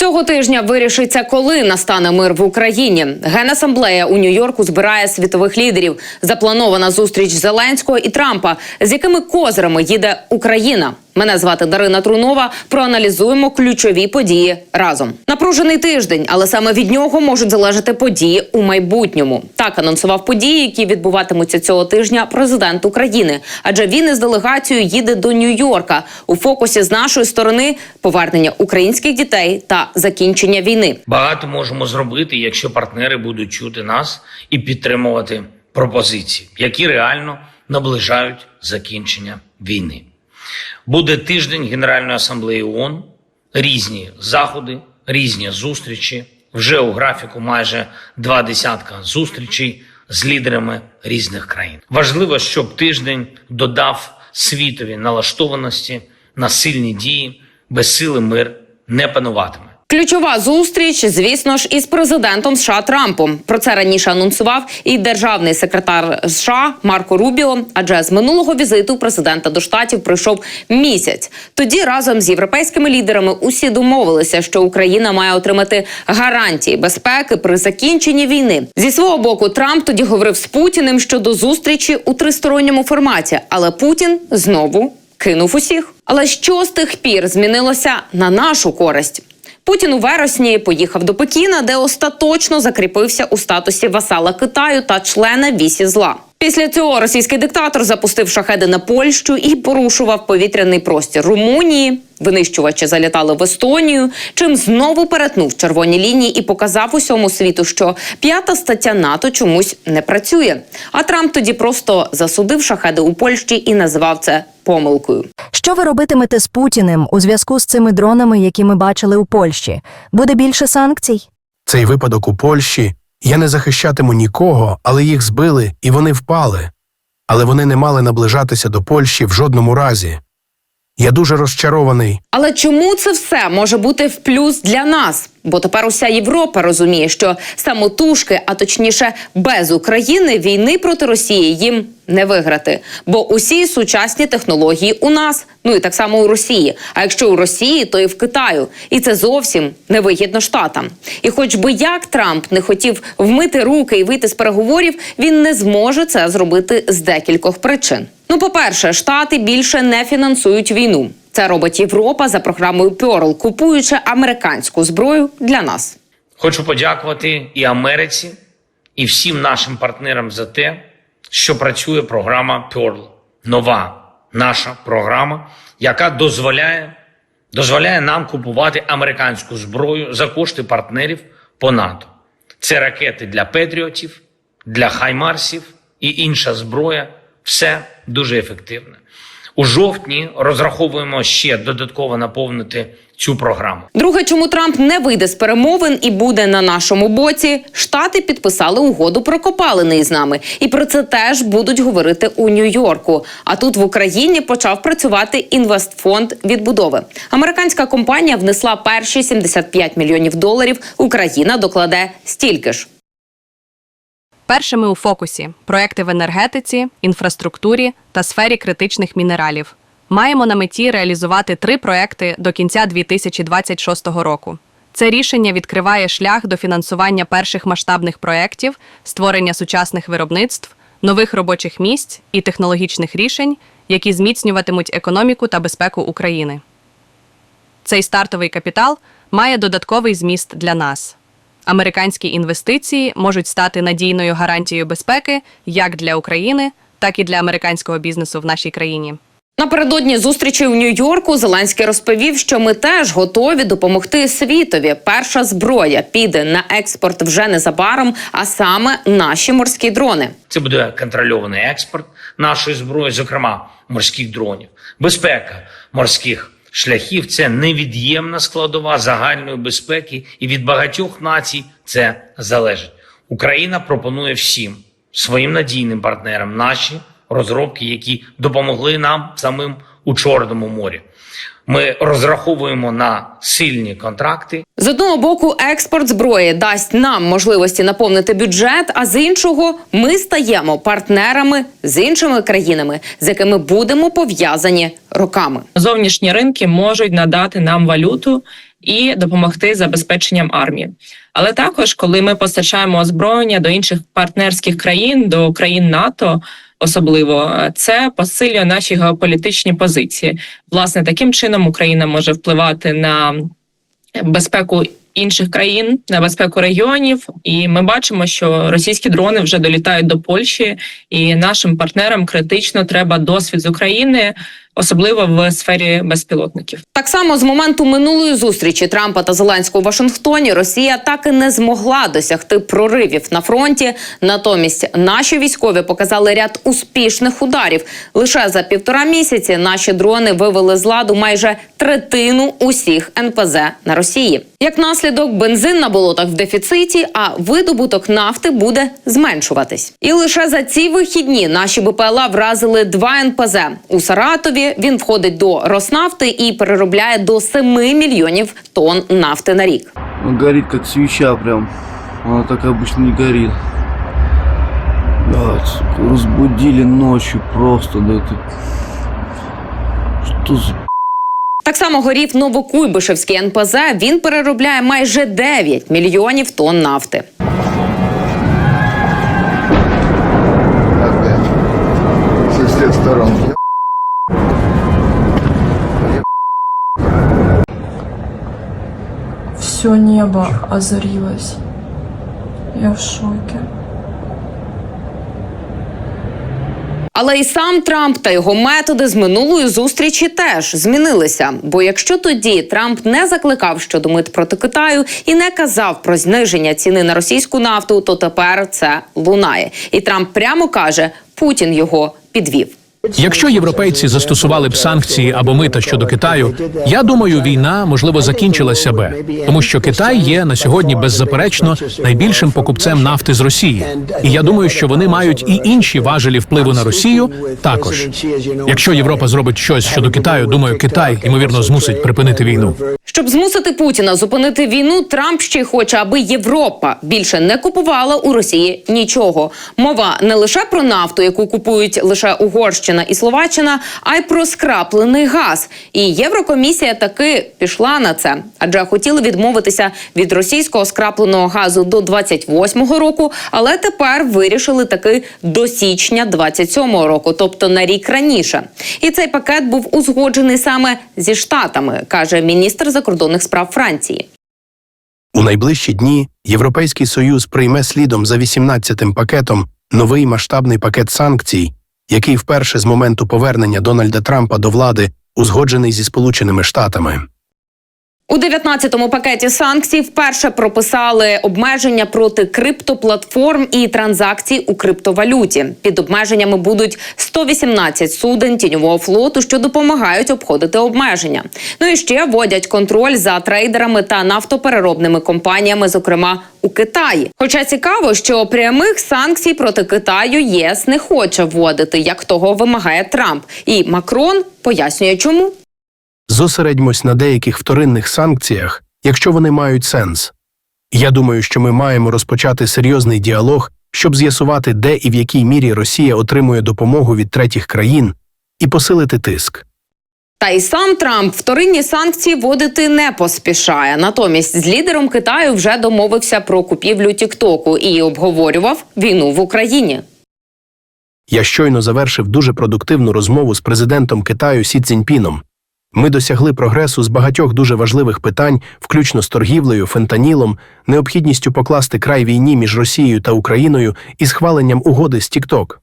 Цього тижня вирішиться, коли настане мир в Україні. Генасамблея у Нью-Йорку збирає світових лідерів. Запланована зустріч Зеленського і Трампа, з якими козирами їде Україна. Мене звати Дарина Трунова. Проаналізуємо ключові події разом. Напружений тиждень, але саме від нього можуть залежати події у майбутньому. Так анонсував події, які відбуватимуться цього тижня президент України. Адже він із делегацією їде до Нью-Йорка. У фокусі з нашої сторони повернення українських дітей та закінчення війни. Багато можемо зробити, якщо партнери будуть чути нас і підтримувати пропозиції, які реально наближають закінчення війни. Буде тиждень Генеральної асамблеї ООН, різні заходи, різні зустрічі. Вже у графіку майже два десятка зустрічей з лідерами різних країн. Важливо, щоб тиждень додав світові налаштованості на сильні дії, без сили мир не пануватиме. Ключова зустріч, звісно ж, із президентом США Трампом. Про це раніше анонсував і державний секретар США Марко Рубіо. Адже з минулого візиту президента до штатів пройшов місяць. Тоді разом з європейськими лідерами усі домовилися, що Україна має отримати гарантії безпеки при закінченні війни. Зі свого боку, Трамп тоді говорив з Путіним щодо зустрічі у тристоронньому форматі, але Путін знову кинув усіх. Але що з тих пір змінилося на нашу користь? Путін у вересні поїхав до Пекіна, де остаточно закріпився у статусі васала Китаю та члена вісі зла. Після цього російський диктатор запустив шахеди на Польщу і порушував повітряний простір Румунії. Винищувачі залітали в Естонію, чим знову перетнув червоні лінії і показав усьому світу, що п'ята стаття НАТО чомусь не працює. А Трамп тоді просто засудив шахеди у Польщі і назвав це помилкою. Що ви робитимете з Путіним у зв'язку з цими дронами, які ми бачили у Польщі? Буде більше санкцій? Цей випадок у Польщі я не захищатиму нікого, але їх збили і вони впали. Але вони не мали наближатися до Польщі в жодному разі. Я дуже розчарований. Але чому це все може бути в плюс для нас? Бо тепер уся Європа розуміє, що самотужки, а точніше без України, війни проти Росії їм не виграти. Бо усі сучасні технології у нас, ну і так само у Росії. А якщо у Росії, то і в Китаю. І це зовсім невигідно штатам. І хоч би як Трамп не хотів вмити руки і вийти з переговорів, він не зможе це зробити з декількох причин. Ну, по-перше, штати більше не фінансують війну. Це робить Європа за програмою Pearl, купуючи американську зброю для нас. Хочу подякувати і Америці, і всім нашим партнерам за те, що працює програма Pearl. Нова наша програма, яка дозволяє, дозволяє нам купувати американську зброю за кошти партнерів по НАТО. Це ракети для Петріотів, для Хаймарсів і інша зброя. Все дуже ефективне. У жовтні розраховуємо ще додатково наповнити цю програму. Друге, чому Трамп не вийде з перемовин і буде на нашому боці, штати підписали угоду про копалини із нами, і про це теж будуть говорити у Нью-Йорку. А тут в Україні почав працювати інвестфонд відбудови. Американська компанія внесла перші 75 мільйонів доларів. Україна докладе стільки ж. Першими у фокусі проекти в енергетиці, інфраструктурі та сфері критичних мінералів. Маємо на меті реалізувати три проекти до кінця 2026 року. Це рішення відкриває шлях до фінансування перших масштабних проєктів, створення сучасних виробництв, нових робочих місць і технологічних рішень, які зміцнюватимуть економіку та безпеку України. Цей стартовий капітал має додатковий зміст для нас. Американські інвестиції можуть стати надійною гарантією безпеки як для України, так і для американського бізнесу в нашій країні. Напередодні зустрічі в Нью-Йорку Зеленський розповів, що ми теж готові допомогти світові. Перша зброя піде на експорт вже незабаром, а саме наші морські дрони. Це буде контрольований експорт нашої зброї, зокрема морських дронів. Безпека морських шляхів це невід'ємна складова загальної безпеки, і від багатьох націй це залежить. Україна пропонує всім своїм надійним партнерам наші розробки, які допомогли нам самим у Чорному морі. Ми розраховуємо на сильні контракти З одного боку, експорт зброї дасть нам можливості наповнити бюджет, а з іншого ми стаємо партнерами з іншими країнами, з якими будемо пов'язані роками. зовнішні ринки можуть надати нам валюту і допомогти забезпеченням армії. Але також, коли ми постачаємо озброєння до інших партнерських країн, до країн НАТО, особливо це посилює наші геополітичні позиції. Власне, таким чином Україна може впливати на безпеку інших країн, на безпеку регіонів. І ми бачимо, що російські дрони вже долітають до Польщі, і нашим партнерам критично треба досвід з України, особливо в сфері безпілотників. Так само з моменту минулої зустрічі Трампа та Зеленського у Вашингтоні Росія так і не змогла досягти проривів на фронті. Натомість наші військові показали ряд успішних ударів. Лише за півтора місяці наші дрони вивели з ладу майже третину усіх НПЗ на Росії. Як наслідок, бензин на болотах в дефіциті, а видобуток нафти буде зменшуватись. І лише за ці вихідні наші БПЛА вразили два НПЗ у Саратові. Він входить до Роснафти і переробляє до 7 мільйонів тонн нафти на рік. Он горит как свеча прям. Она так обычно не горит. Блядь, сука, разбудили ночью просто, да это... Что за Так само горів Новокуйбишевський НПЗ. Він переробляє майже 9 мільйонів тонн нафти. Все небо озарилось. Я в шоке. Але і сам Трамп та його методи з минулої зустрічі теж змінилися. Бо якщо тоді Трамп не закликав щодо мит проти Китаю і не казав про зниження ціни на російську нафту, то тепер це лунає. І Трамп прямо каже, Путін його підвів. Якщо європейці застосували б санкції або мита щодо Китаю, я думаю, війна можливо закінчилася би, тому що Китай є на сьогодні беззаперечно найбільшим покупцем нафти з Росії. І я думаю, що вони мають і інші важелі впливу на Росію також. Якщо Європа зробить щось щодо Китаю, думаю, Китай ймовірно змусить припинити війну. Щоб змусити Путіна зупинити війну, Трамп ще й хоче, аби Європа більше не купувала у Росії нічого. Мова не лише про нафту, яку купують лише Угорщина і Словаччина, а й про скраплений газ. І Єврокомісія таки пішла на це, адже хотіли відмовитися від російського скрапленого газу до 28-го року, але тепер вирішили таки до січня 27-го року, тобто на рік раніше. І цей пакет був узгоджений саме зі штатами, каже міністр закордонних справ Франції. У найближчі дні Європейський Союз прийме слідом за 18-тим пакетом новий масштабний пакет санкцій, який вперше з моменту повернення Дональда Трампа до влади узгоджений зі Сполученими Штатами. У 19-му пакеті санкцій вперше прописали обмеження проти криптоплатформ і транзакцій у криптовалюті. Під обмеженнями будуть 118 суден тіньового флоту, що допомагають обходити обмеження. Ну і ще вводять контроль за трейдерами та нафтопереробними компаніями, зокрема у Китаї. Хоча цікаво, що прямих санкцій проти Китаю ЄС не хоче вводити, як того вимагає Трамп. І Макрон пояснює, чому. Зосередьмось на деяких вторинних санкціях, якщо вони мають сенс. Я думаю, що ми маємо розпочати серйозний діалог, щоб з'ясувати, де і в якій мірі Росія отримує допомогу від третіх країн, і посилити тиск. Та й сам Трамп вторинні санкції вводити не поспішає. Натомість з лідером Китаю вже домовився про купівлю Тіктоку і обговорював війну в Україні. Я щойно завершив дуже продуктивну розмову з президентом Китаю Сі Цзіньпіном. Ми досягли прогресу з багатьох дуже важливих питань, включно з торгівлею, фентанілом, необхідністю покласти край війні між Росією та Україною і схваленням угоди з Тікток.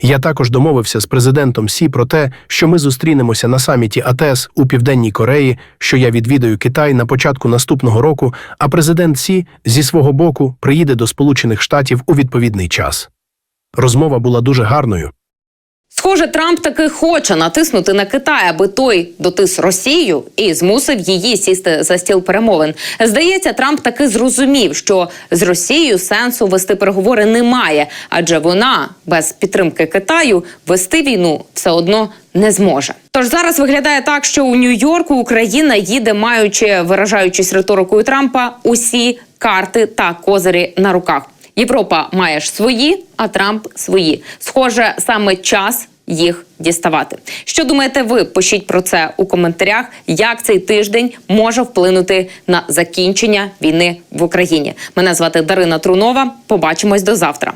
Я також домовився з президентом Сі про те, що ми зустрінемося на саміті АТЕС у Південній Кореї, що я відвідаю Китай на початку наступного року, а президент Сі зі свого боку приїде до Сполучених Штатів у відповідний час. Розмова була дуже гарною. Схоже, Трамп таки хоче натиснути на Китай, аби той дотис Росію і змусив її сісти за стіл перемовин. Здається, Трамп таки зрозумів, що з Росією сенсу вести переговори немає, адже вона без підтримки Китаю вести війну все одно не зможе. Тож зараз виглядає так, що у Нью-Йорку Україна їде, маючи виражаючись риторикою Трампа, усі карти та козирі на руках. Європа має ж свої, а Трамп свої. Схоже, саме час їх діставати. Що думаєте ви? Пишіть про це у коментарях. Як цей тиждень може вплинути на закінчення війни в Україні? Мене звати Дарина Трунова. Побачимось до завтра.